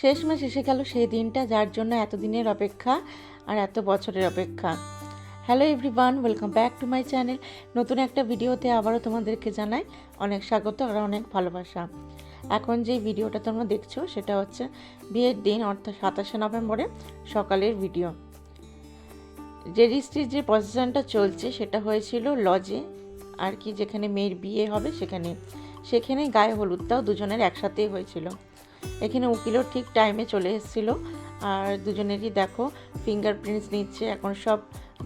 শেষমেশ এসে গেল সেই দিনটা যার জন্য এতদিনের অপেক্ষা আর এত বছরের অপেক্ষা। Hello everyone welcome back to my channel নতুন একটা ভিডিওতে আবারও তোমাদেরকে জানাই অনেক স্বাগত আর অনেক ভালোবাসা। এখন যে ভিডিওটা তোমরা দেখছ সেটা হচ্ছে বিয়ের দিন, অর্থাৎ সাতাশে নভেম্বরে সকালের ভিডিও। রেজিস্ট্রির যে প্রসেশনটা চলছে সেটা হয়েছিল লজে আর কি যেখানে মেয়ের বিয়ে হবে সেখানে। সেখানে গায়ে হলুদটাও দুজনের একসাথেই হয়েছিল। এখানে উকিলও ঠিক টাইমে চলে এসেছিল। আর দুজনেরই দেখো ফিঙ্গারপ্রিন্টস নিচ্ছে। এখন সব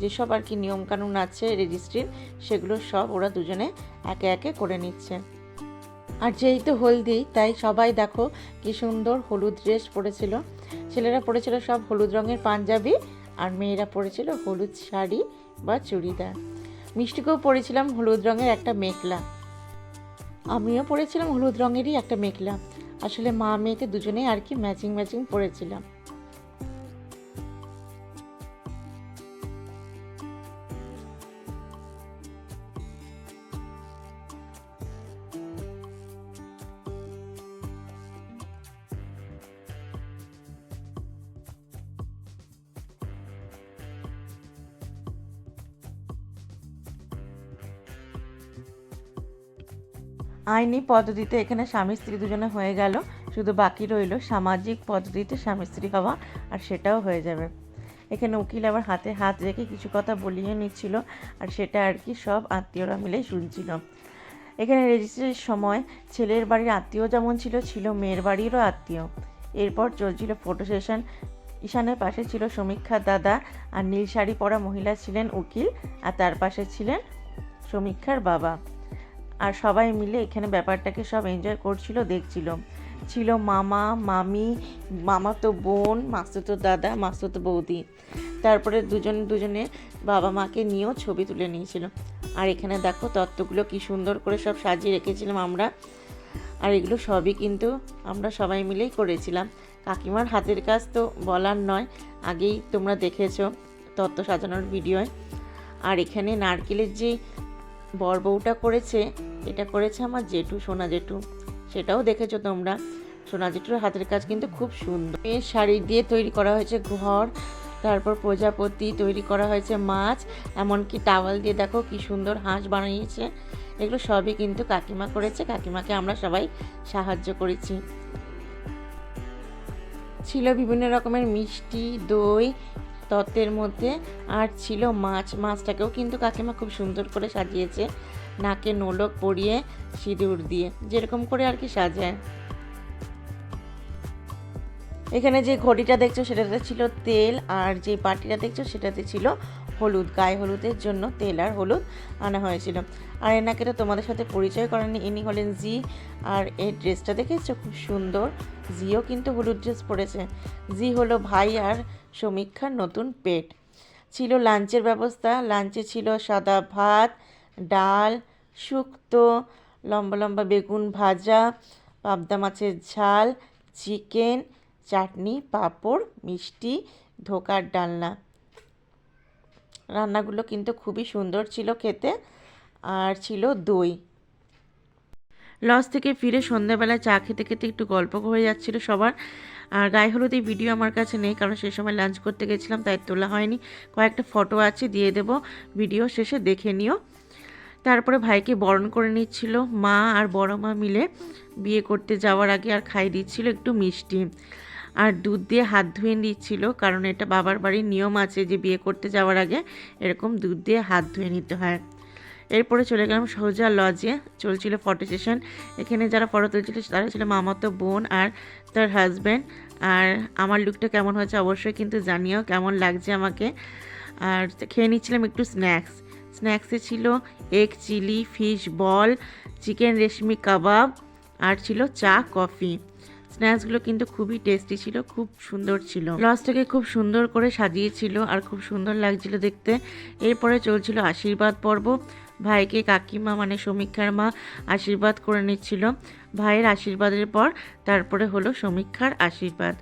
যেসব আর কি নিয়মকানুন আছে রেজিস্ট্রির সেগুলো সব ওরা দুজনে একে একে করে নিচ্ছে। আর যেহেতু হলদি, তাই সবাই দেখো কি সুন্দর হলুদ ড্রেস পরেছিল। ছেলেরা পরেছিল সব হলুদ রঙের পাঞ্জাবি, আর মেয়েরা পরেছিল হলুদ শাড়ি বা চুড়িদার। মিষ্টিকেও পরেছিলাম হলুদ রঙের একটা মেখলা। আমিও পরেছিলাম হলুদ রঙেরই একটা মেখলা। আসলে মা মেয়েকে দুজনেই আর কি ম্যাচিং ম্যাচিং পরেছিলাম। আইনি পদ্ধতিতে এখানে স্বামী স্ত্রী দুজনে হয়ে গেল। শুধু বাকি রইল সামাজিক পদ্ধতিতে স্বামী স্ত্রী হওয়া আর সেটাও হয়ে যাবে। এখানে উকিল আবার হাতে হাত রেখে কিছু কথা বলিয়ে নিচ্ছিল আর সেটা আর কি সব আত্মীয়রা মিলে শুনছিল। এখানে রেজিস্ট্রির সময় ছেলের বাড়ির আত্মীয় যেমন ছিল ছিল মেয়ের বাড়িরও আত্মীয়। এরপর চলছিল ফটো সেশন ঈশানের পাশে ছিল সমীক্ষার দাদা আর নীল শাড়ি পরা মহিলা ছিলেন উকিল আর তার পাশে ছিলেন সমীক্ষার বাবা। আর সবাই মিলে এখানে ব্যাপারটাকে সব এনজয় করছিল, দেখছিল। ছিল মামা, মামি মামাতো বোন মাসুতো দাদা মাসুতো বৌদি। তারপরে দুজন, দুজনে বাবা মাকে নিয়েও ছবি তুলে নিয়েছিল। আর এখানে দেখো তত্ত্বগুলো কি সুন্দর করে সব সাজিয়ে রেখেছিলাম আমরা। আর এগুলো সবই কিন্তু আমরা সবাই মিলেই করেছিলাম। কাকিমার হাতের কাজ তো বলার নয়, আগেই তোমরা দেখেছ তত্ত্ব সাজানোর ভিডিওয়। আর এখানে নারকেলের যে বর বউটা করেছে, এটা করেছে আমার জেঠু, সোনা জেঠু। সেটাও দেখেছ তোমরা। সোনা জেঠুর হাতের কাজ কিন্তু খুব সুন্দর। মেয়ের শাড়ি দিয়ে তৈরি করা হয়েছে ঘর, তারপর প্রজাপতি তৈরি করা হয়েছে মাছ, এমনকি টাওয়াল দিয়ে দেখো কি সুন্দর হাঁস বানিয়েছে। এগুলো সবই কিন্তু কাকিমা করেছে, কাকিমাকে আমরা সবাই সাহায্য করেছি। ছিল বিভিন্ন রকমের মিষ্টি, দই তত্ত্বের মধ্যে আর ছিল মাছ। মাছটাকেও কিন্তু কাকিমা খুব সুন্দর করে সাজিয়েছে, নাকে নোলক পরিয়ে সিঁদুর দিয়ে, যেরকম করে আর কি সাজায়। এখানে যে ঘড়িটা দেখছ সেটাতে ছিল তেল, আর যে বাটিটা দেখছ সেটাতে ছিল হলুদ, গায়ে হলুদের জন্য তেল আর হলুদ আনা হয়েছিল। আর এনাকে তো তোমাদের সাথে পরিচয় করেনি ইনি হলেন জি। আর এই ড্রেসটা দেখেছ? খুব সুন্দর। জিও কিন্তু হলুদ ড্রেস পরেছে। জি হলো ভাই আর সমীক্ষার নতুন পেট। ছিল লাঞ্চের ব্যবস্থা। লাঞ্চে ছিল সাদা ভাত, ডাল, শুক্তো, লম্বা লম্বা বেগুন ভাজা, পাবদা মাছের ঝাল, চিকেন, চাটনি, পাঁপড়, মিষ্টি, ধোকার ডালনা। রান্নাগুলো কিন্তু খুবই সুন্দর ছিল খেতে আর ছিল দই। লজ থেকে ফিরে সন্ধ্যাবেলা চা খেতে খেতে একটু গল্প হয়ে যাচ্ছিল সবার। আর গায়ে হলুদ ভিডিও আমার কাছে নেই, কারণ সেই সময় লাঞ্চ করতে গেছিলাম, তাই তোলা হয়নি। কয়েকটা ফটো আছে, দিয়ে দেব। ভিডিও শেষে দেখে নিও। তারপরে ভাইকে বরণ করে নিচ্ছিল। মা আর বড় মা মিলে বিয়ে করতে যাওয়ার আগে আর খাই দিচ্ছিল একটু মিষ্টি। আর দুধ দিয়ে হাত ধুয়ে দিচ্ছিল কারণ এটা বাবার বাড়ির নিয়ম আছে যে বিয়ে করতে যাওয়ার আগে এরকম দুধ দিয়ে হাত ধুয়ে নিতে হয়। এরপরে চলে গেলাম সোজা লজে, চলছিল ফটো সেশন। এখানে যারা ফটো তুলছিল তারা ছিল মামাতো বোন আর তার হাজব্যান্ড আর আমার লুকটা কেমন হয়েছে অবশ্যই কিন্তু জানিও, কেমন লাগছে আমাকে। আর খেয়ে নিচ্ছিলাম একটু স্ন্যাক্স স্ন্যাক্সে ছিল egg chilli fish ball chicken reshmi kebab আর ছিল চা কফি স্ন্যাক্সগুলো কিন্তু খুবই টেস্টি ছিল, খুব সুন্দর ছিল। লজটাকে খুব সুন্দর করে সাজিয়েছিল আর খুব সুন্দর লাগছিল দেখতে। এরপরে চলছিল আশীর্বাদ পর্ব। ভাইকে কাকিমা মানে সমীক্ষার মা আশীর্বাদ করে নিচ্ছিল। ভাইয়ের আশীর্বাদের পর তারপরে হলো সমীক্ষার আশীর্বাদ।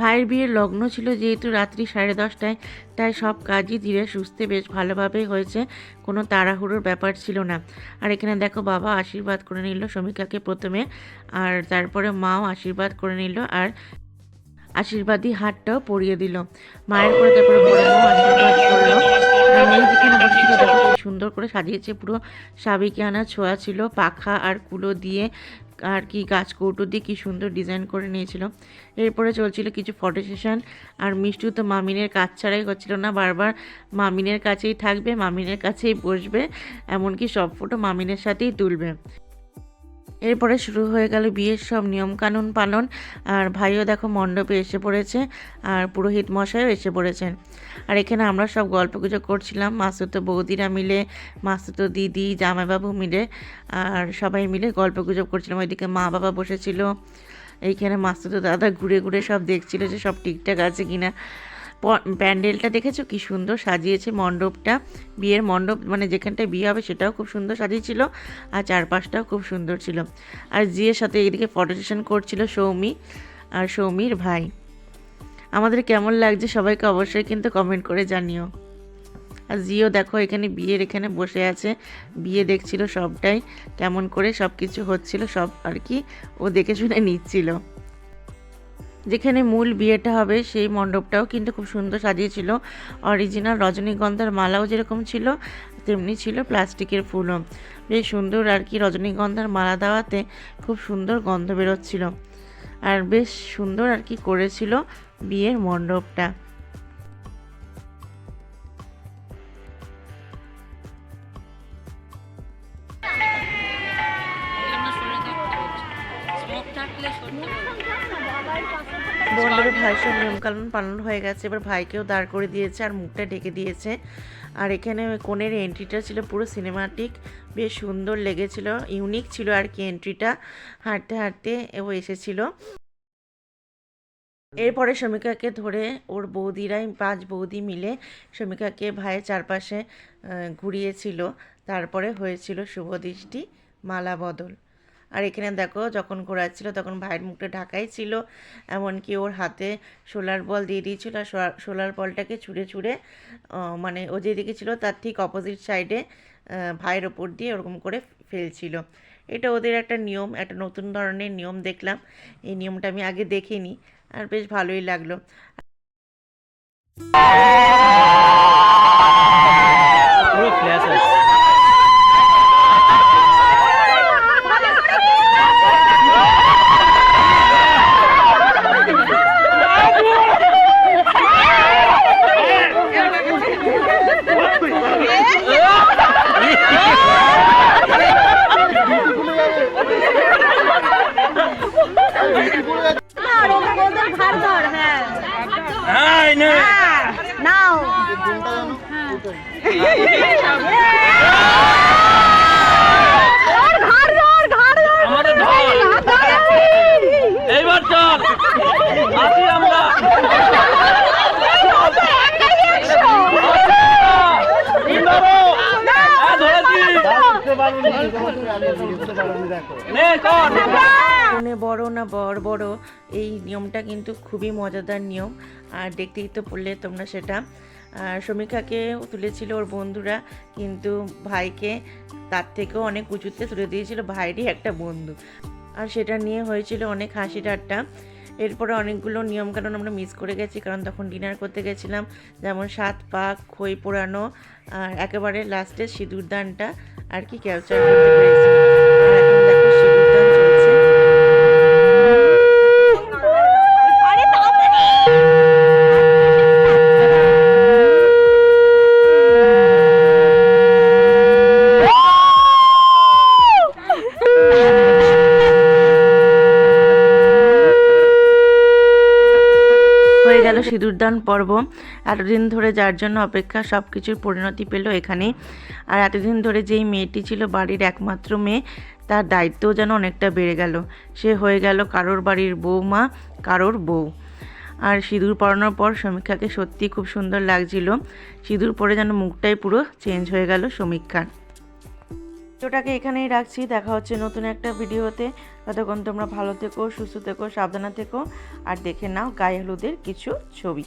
ভাইয়ের বিয়ের লগ্ন ছিল যেহেতু রাত্রি সাড়ে দশটায়, তাই সব কাজই ধীরে সুস্থে বেশ ভালোভাবেই হয়েছে, কোনো তাড়াহুড়োর ব্যাপার ছিল না। আর এখানে দেখো বাবা আশীর্বাদ করে নিল সমীকাকে প্রথমে, আর তারপরে মাও আশীর্বাদ করে নিল আর আশীর্বাদী হাতটাও পরিয়ে দিল। মায়ের পরে তারপরে বড় আশীর্বাদ সুন্দর করে সাজিয়েছে, পুরো সাবিকিয়ানা ছোঁয়া ছিল, পাখা আর কুলো দিয়ে আর কি গাছ কৌটো দিয়ে কী সুন্দর ডিজাইন করে নিয়েছিল। এরপরে চলছিল কিছু ফটো সেশন আর মিষ্টু তো মামিনের কাজ ছাড়াই হচ্ছিল না, বারবার মামিনের কাছেই থাকবে, মামিনের কাছেই বসবে, এমনকি সব ফটো মামিনের সাথেই তুলবে। এরপরে শুরু হয়ে গেল বিয়ের সব নিয়মকানুন পালন। আর ভাইও দেখো মণ্ডপে এসে পড়েছে আর পুরোহিত মশাইও এসে পড়েছেন। আর এখানে আমরা সব গল্পগুজব করছিলাম মাসুতো বৌদিরা মিলে মাসুতো দিদি, জামাইবাবু মিলে, আর সবাই মিলে গল্পগুজব করছিলাম। ওইদিকে মা বাবা বসেছিল। এইখানে মাসুতো দাদা ঘুরে ঘুরে সব দেখছিল যে সব ঠিকঠাক আছে কিনা। প্যান্ডেলটা দেখেছ? কি সুন্দর সাজিয়েছে মণ্ডপটা। বিয়ের মণ্ডপ মানে যেখানটায় বিয়ে হবে সেটাও খুব সুন্দর সাজিয়েছিল আর চারপাশটাও খুব সুন্দর ছিল। আর জিয়ের সাথে এদিকে ফটো সেশন করছিল সৌমি আর সৌমির ভাই। আমাদের কেমন লাগছে সবাইকে অবশ্যই কিন্তু কমেন্ট করে জানিও। আর জিও দেখো এখানে বিয়ের এখানে বসে আছে, বিয়ে দেখছিল সবটাই, কেমন করে সব কিছু হচ্ছিল সব আর কি ও দেখে শুনে নিচ্ছিল। যেখানে মূল বিয়েটা হবে, সেই মণ্ডপটাও কিন্তু খুব সুন্দর সাজিয়েছিল। অরিজিনাল রজনীগন্ধার মালাও যেরকম ছিল, তেমনি ছিল প্লাস্টিকের ফুলও। বেশ সুন্দর আর কি রজনীগন্ধার মালা দেওয়াতে খুব সুন্দর গন্ধ বেরোচ্ছিল। আর বেশ সুন্দর আর কি করেছিল বিয়ের মণ্ডপটা। বোনের ভাই সব নিয়মকানুন পালন হয়ে গেছে। এবার ভাইকেও দাঁড় করে দিয়েছে আর মুখটা ঢেকে দিয়েছে। আর এখানে কোণের এন্ট্রিটা ছিল পুরো সিনেমাটিক বেশ সুন্দর লেগেছিল ইউনিক ছিল আর কি এন্ট্রিটা হাঁটতে হাঁটতে ও এসেছিল। এরপরে সমীকাকে ধরে ওর বৌদিরাই, পাঁচ বৌদি মিলে সমীকাকে ভাইয়ের চারপাশে ঘুরিয়েছিল। তারপরে হয়েছিল শুভদৃষ্টি মালা বদল। আর এখানে দেখো যখন ঘোরাচ্ছিল তখন ভাইয়ের মুখটা ঢাকাই ছিল, এমনকি ওর হাতে সোলার বল দিয়ে দিয়েছিল আর সোলার বলটাকে ছুঁড়ে ছুঁড়ে মানে ও যেদিকে ছিল তার ঠিক অপোজিট সাইডে ভাইয়ের ওপর দিয়ে ওরকম করে ফেলছিল। এটা ওদের একটা নিয়ম, একটা নতুন ধরনের নিয়ম দেখলাম। এই নিয়মটা আমি আগে দেখিনি, আর বেশ ভালোই লাগল। ফ্ল্যাশ ওদের ঘাড় ধর হ্যাঁ এই নে নাও ওর ঘাড় ধর ঘাড় ধর আমাদের ধর হ্যাঁ, বড় না বর বড় এই নিয়মটা কিন্তু খুবই মজাদার নিয়ম আর দেখতেই তো পড়লে তোমরা সেটা আর সমীক্ষাকেও তুলেছিল ওর বন্ধুরা, কিন্তু ভাইকে তার থেকেও অনেক উঁচুতে তুলে দিয়েছিল ভাইয়েরই একটা বন্ধু। আর সেটা নিয়ে হয়েছিল অনেক হাসি ঠাট্টা এরপরে অনেকগুলো নিয়মকানুন আমরা মিস করে গেছি, কারণ তখন ডিনার করতে গেছিলাম। যেমন সাত পাক খই পোড়ানো, আর একেবারে লাস্টে সিঁদুর দানটা, আর কি ক্যাপচার করতে পেরেছি। সিঁদুরদান পর্ব। এতদিন ধরে যার জন্য অপেক্ষা সব কিছুর পরিণতি পেল এখানে। আর এতদিন ধরে যেই মেয়েটি ছিল বাড়ির একমাত্র মেয়ে, তার দায়িত্বও যেন অনেকটা বেড়ে গেল। সে হয়ে গেল কারোর বাড়ির বৌমা, কারোর বউ। আর সিঁদুর পরানোর পর সমীক্ষাকে সত্যি খুব সুন্দর লাগছিল। সিঁদুর পরে যেন মুখটাই পুরো চেঞ্জ হয়ে গেল সমীক্ষার। ভিডিওটাকে এখানেই রাখছি। দেখা হচ্ছে নতুন একটা ভিডিওতে। ততক্ষণ তোমরা ভালো থেকো, সুস্থ থেকো, সাবধানে থেকো। আর দেখে নাও গায়ে হলুদের কিছু ছবি।